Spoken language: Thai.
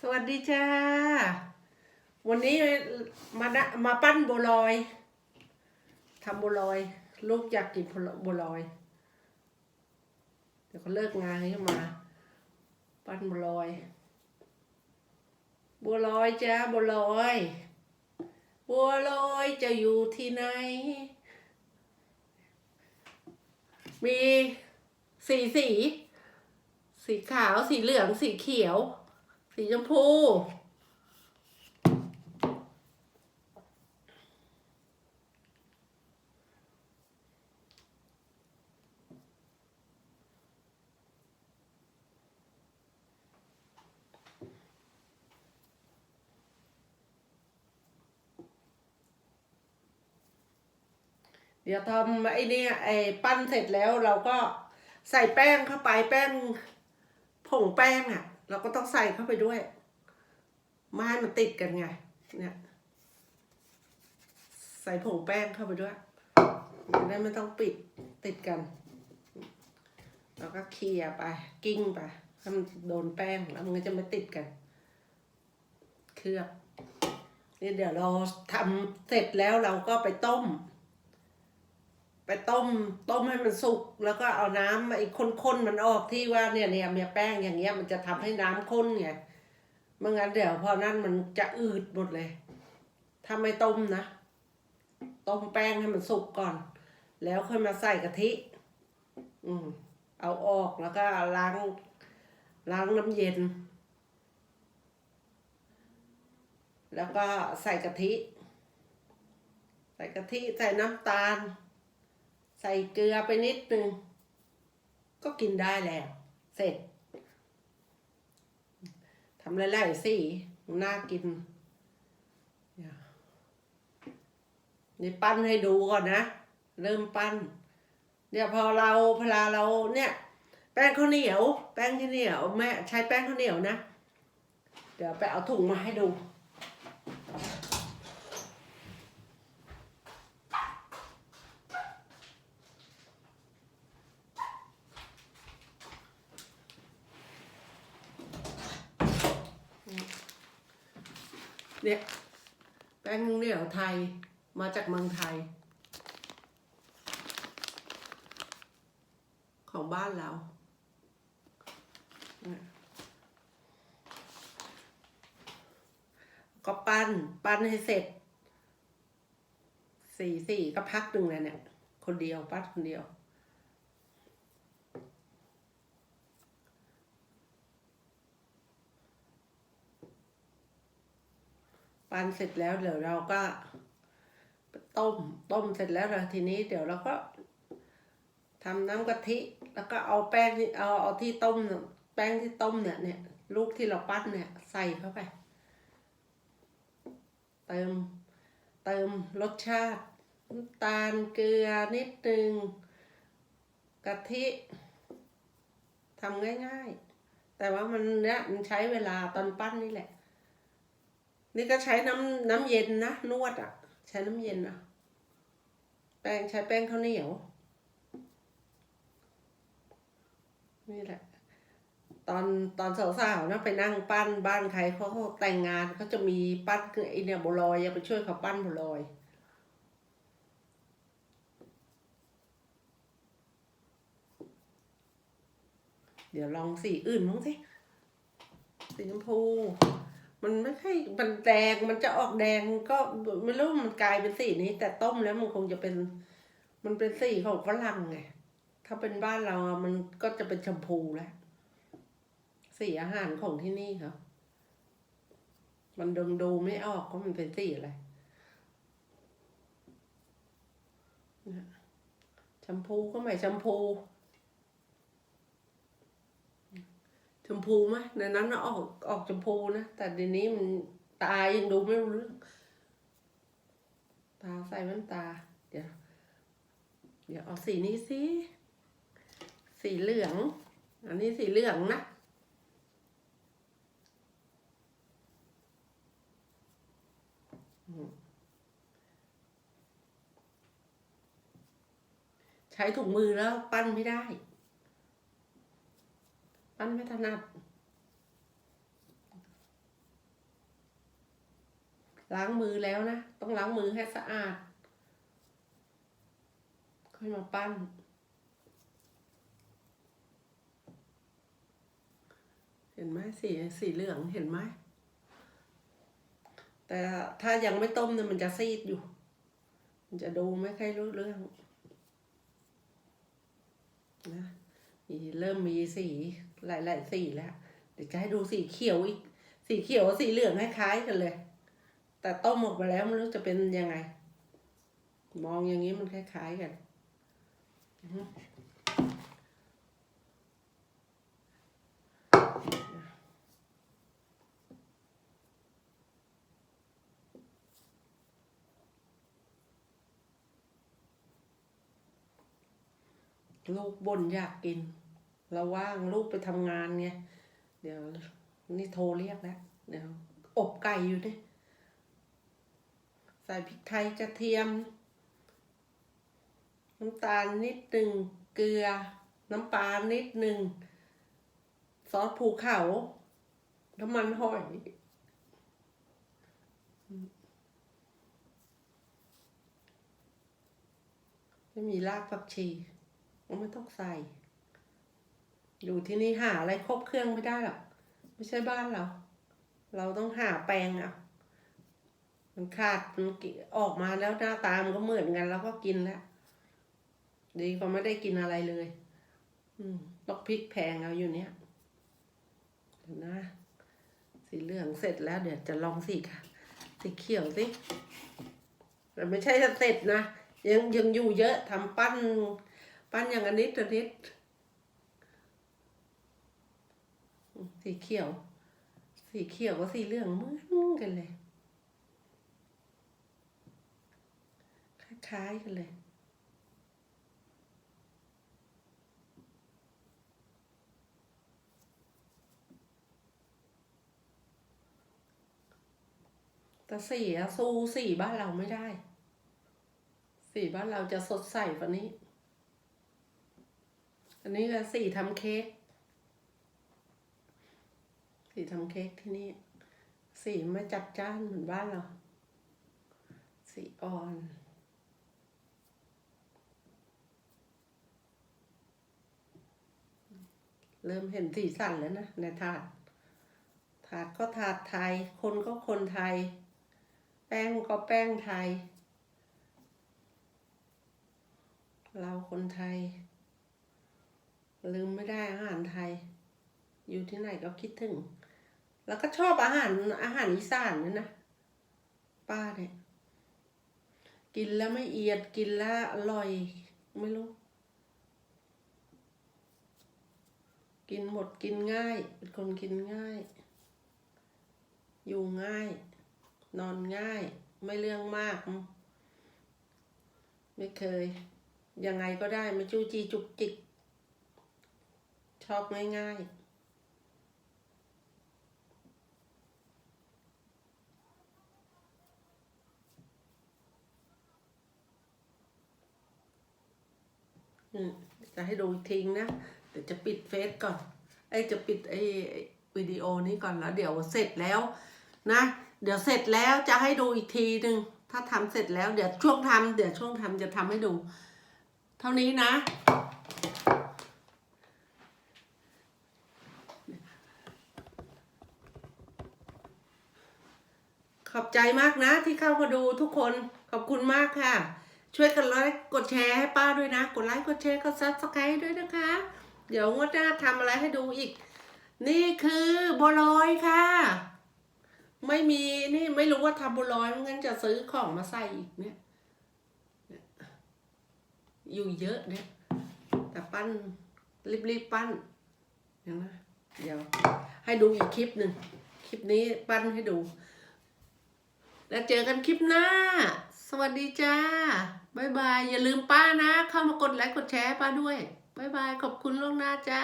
สวัสดีจ้า วันนี้มานะมาปั้นบัวลอยทำบัวลอย ลูกอยากกินบัวลอย เดี๋ยวเขาเลิกงานให้มา ปั้นบัวลอย บัวลอยจ้าบัวลอย บัวลอยจะอยู่ที่ไหน มีสีสี สีขาว สีเหลือง สีเขียว สีชมพู เดี๋ยวทำไอ้นี่ไอ้ปั้นเสร็จแล้วเราก็ใส่แป้งเข้าไปแป้งผงแป้งอะ่ะ เราก็ต้องใส่เข้าไปด้วยไม่ให้มันติดกันไง เนี่ย ใส่ผงแป้งเข้าไปด้วยจะได้ไม่ต้องปิดติดกันแล้วก็เคลียไป กิ้งไปให้มันโดนแป้งแล้วมันก็จะไม่ติดกัน เคลือบนี่เดี๋ยวเราทำเสร็จแล้วเราก็ไปต้ม ไปต้มต้มให้มันสุก แล้วก็เอาน้ำไอ้ข้นๆมันออกที่ว่าเนี่ยเนี่ยมีแป้งอย่างเงี้ยมันจะทำให้น้ำข้นไงเมื่องั้นเดี๋ยวพอนั่นมันจะอืดหมดเลย ถ้าไม่ต้มนะ ต้มแป้งให้มันสุกก่อน แล้วค่อยมาใส่กะทิ อืมเอาออกแล้วก็ล้าง ล้างน้ำเย็น แล้วก็ใส่กะทิ ใส่กะทิใส่น้ำตาล ใส่เกลือไปนิดนึง ก็กินได้แล้ว เสร็จทำหลายๆสีน่ากินนี่ปั้นให้ดูก่อนนะ เริ่มปั้นเนี่ยวพอเราพลาเราเนี่ย แป้งข้าวเหนียว แป้งข้าวเหนียวแม่ใช้แป้งข้าวเหนียวนะ เดี๋ยวไปเอาถุงมาให้ดู เนี่ยแป้งเหนียวไทยมาจากเมืองไทย ของบ้านเราก็ปั้นปั้นให้เสร็จ สี่สี่ก็พักหนึ่งเลยเนี่ย คนเดียวปั้นคนเดียว ปั้นเสร็จแล้วเดี๋ยวเราก็ต้ม ต้มเสร็จแล้วเราทีนี้เดี๋ยวเราก็ทำน้ำกะทิ แล้วก็เอาแป้งที่เอาเอาที่ต้มเนี่ยแป้งที่ต้มเนี่ยเนี่ย ลูกที่เราปั้นเนี่ยใส่เข้าไป เติม เติมรสชาติน้ำตาลเกลือนิดนึงกะทิทำง่าย ๆ แต่ว่ามันเนี่ยมันใช้เวลาตอนปั้นนี่แหละ นี่ก็ใช้น้ำน้ำเย็นนะนวดอะ ใช้น้ำเย็นอะแป้งใช้แป้งข้าวเหนียว นี่แหละ ตอนตอนสาวๆนะไปนั่งปั้นบ้านใครเขาแต่งงานเขาจะมีปั้นไอเนี่ยบัวลอยอย่าไปช่วยเขาปั้นบัวลอยเดี๋ยวลองสีอื่นมั้างสิสีชมพู มันไม่ใช่มันแดงมันจะออกแดงก็ไม่รู้มันกลายเป็นสีนี้ แต่ต้มแล้วมันคงจะเป็น มันเป็นสีของฝรั่งไงถ้าเป็นบ้านเรามันก็จะเป็นชมพูแล้วสีอาหารของที่นี่ครับมันดมดูไม่ออกว่ามันเป็นสีอะไรชมพูก็ไม่ชมพู ชมพูไหมในนั้นออกออกชมพูนะ แต่เดี๋ยวนี้มันตายังดูไม่รู้เรื่อง ตาใส่แว่นตา เดี๋ยว เดี๋ยวเอาสีนี้สิ สีเหลือง อันนี้สีเหลืองนะใช้ถุงมือแล้วปั้นไม่ได้ ปั้นไม่ถนัดล้างมือแล้วนะ ต้องล้างมือให้สะอาด ค่อยมาปั้น เห็นไหมสีสีเหลืองเห็นไหม แต่ถ้ายังไม่ต้มเนี่ยมันจะซีดอยู่ มันจะดูไม่ค่อยรู้เรื่องนะ มีเริ่มมีสีหลายๆสีแล้ว เดี๋ยวจะให้ดูสีเขียวอีก สีเขียวสีเหลืองคล้ายๆกันเลย แต่ต้มหมกไปแล้วไม่รู้จะเป็นยังไง มองอย่างนี้มันคล้ายๆกัน ลูกบ่นอยากกิน เราว่างลูกไปทำงานไงเดี๋ยวนี่โทรเรียกแล้วเดี๋ยวอบไก่อยู่ดิใส่พริกไทยกระเทียม น้ำตาลนิดหนึ่งเกลือ น้ำปลานิดหนึ่งซอสภูเขาน้ำมันหอยไม่มีรากผักชี ไม่ต้องใส่ อยู่ที่นี่หาอะไรครบเครื่องไม่ได้หรอกไม่ใช่บ้านเรา เราต้องหาแปลงเอามันขาดมันออกมาแล้วหน้าตามันก็เหมือนกันแล้วก็กินแล้วดีกว่าไม่ได้กินอะไรเลย อืมต้อกพริกแพงเอาอยู่เนี้ยเดี๋ยวนะ สีเหลืองเสร็จแล้วเดี๋ยวจะลองสีค่ะ สีเขียวสิแต่ไม่ใช่จะเสร็จนะยังยังอยู่เยอะทำปั้น ปั้นอย่างอันนิดอันนิดสีเขียว สีเขียวกับสีเหลืองเหมือนกันเลย คล้ายๆกันเลยแต่สีอะสู้สีบ้านเราไม่ได้ สีบ้านเราจะสดใสกว่านี้ อันนี้ก็สีทำเค้กสีทำเค้กที่นี่ สีไม่จัดจ้านเหมือนบ้านเรา สีอ่อนเริ่มเห็นสีสันแล้วนะในถาด ถาดก็ถาดไทย คนก็คนไทย แป้งก็แป้งไทย เราคนไทย ลืมไม่ได้อาหารไทย อยู่ที่ไหนก็คิดถึง แล้วก็ชอบอาหารอาหารอีสานเนี่ยนะ ป้าเนี่ย กินแล้วไม่เอียดกินแล้วอร่อย ไม่รู้ กินหมดกินง่าย เป็นคนกินง่าย อยู่ง่าย นอนง่าย ไม่เรื่องมาก ไม่เคย ยังไงก็ได้ไม่จู้จีจุกจิก ชอบง่ายๆจะให้ดูอีกทีนะเดี๋ยวจะปิดเฟซก่อนไอจะปิดไอวิดีโอนี้ก่อนแล้ว เดี๋ยวเสร็จแล้วนะ เดี๋ยวเสร็จแล้วจะให้ดูอีกทีหนึ่งถ้าทำเสร็จแล้วเดี๋ยวช่วงทำเดี๋ยวช่วงทำจะทำให้ดู เท่านี้นะ ขอบใจมากนะที่เข้ามาดูทุกคนขอบคุณมากค่ะ ช่วยกันไลค์กดแชร์ให้ป้าด้วยนะ กดไลค์กดแชร์กดซับสไครต์ด้วยนะคะ เดี๋ยวงวดหน้าทำอะไรให้ดูอีก นี่คือบัวลอยค่ะ ไม่มีนี่ไม่รู้ว่าทำบัวลอยไม่งั้นจะซื้อของมาใส่อีกเนี่ยอยู่เยอะเนี่ยแต่ปั้นรีบๆปั้นเดี๋ยวนะเดี๋ยวให้ดูอีกคลิปหนึ่งคลิปนี้ปั้นให้ดู แล้วเจอกันคลิปหน้า สวัสดีจ้าบายบาย อย่าลืมป้านะ เข้ามากดไลค์กดแชร์ป้าด้วยบายบาย ขอบคุณล่วงหน้าจ้า